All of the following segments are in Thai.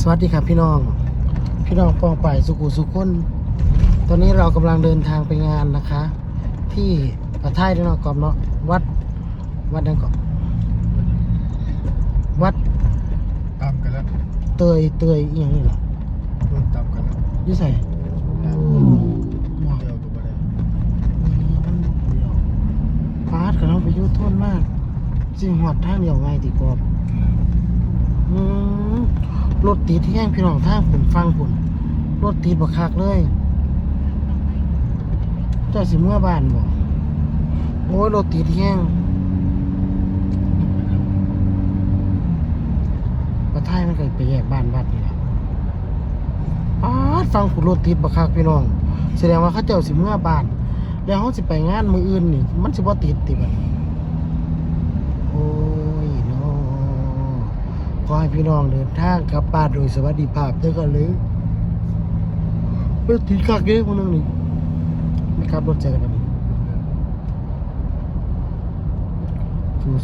สวัสดีครับพี่น้อง พี่น้องปองไปายสุขุสุขคนตอนนี้เรากำลังเดินทางไปงานนะคะ ที่ประเทศเนาะกอบเนาะวัดวัดนั่นก่อนวัดตามกันแล้วเตยเตยอหย่างนี้เหรอโดนตามกันแล้วอยี่ใส่เดียวกับอะไรปาดกับน้องไปอยุ่ทนมากสิหอดทางเดียวไงติกอบอืม รถติดแห้งพี่น้องทางผมฟังผมรถติดบักคักเลย เจ้าสิเมื่อบ้านบ่โอ้ยรถติดแห้งประทายมันก็ไปแยกบ้านวัดนี่แหละปาฟังผมรถติดบักคักพี่น้อง แสดงว่าเขาเจ้าสิเมื่อบ้าน แล้วเขาสิไปงานมืออื่นนี่ มันสิบ่ติดติบัดนี้ ขอให้พี่น้องเดินทางกลับบ้านโดยสวัสดิภาพเด้อกันเลยเฮ้ยติดคักเด้พวกนึงนี่ไม่ขับรถเจอกันนี่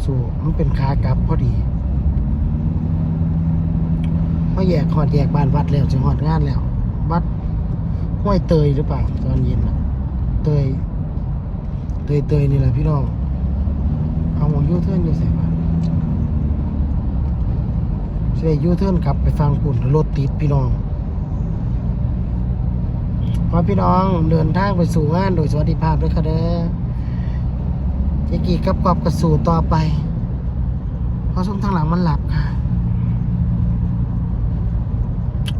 สู้ๆมันเป็นขากลับพอดีมาแยกหอดแยกบ้านวัดแล้วจะหอดงานแล้ว วัดห้วยเตยหรือเปล่า ตอนเย็นน่ะเตย เตยเตยนี่แหละพี่น้อง เอาหมองยูเทิร์นอยู่ใส่ จะได้ยูเทิร์นกลับไปฟังปุ่นรถติดพี่น้องพอพี่น้องเดินทางไปสู่งานโดยสวัสดิภาพด้วยค่ะเด้อเจกีกับกอบกระสู่ต่อไปเพราะช่วงทางหลังมันหลับค่ะ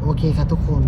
โอเคค่ะทุกคน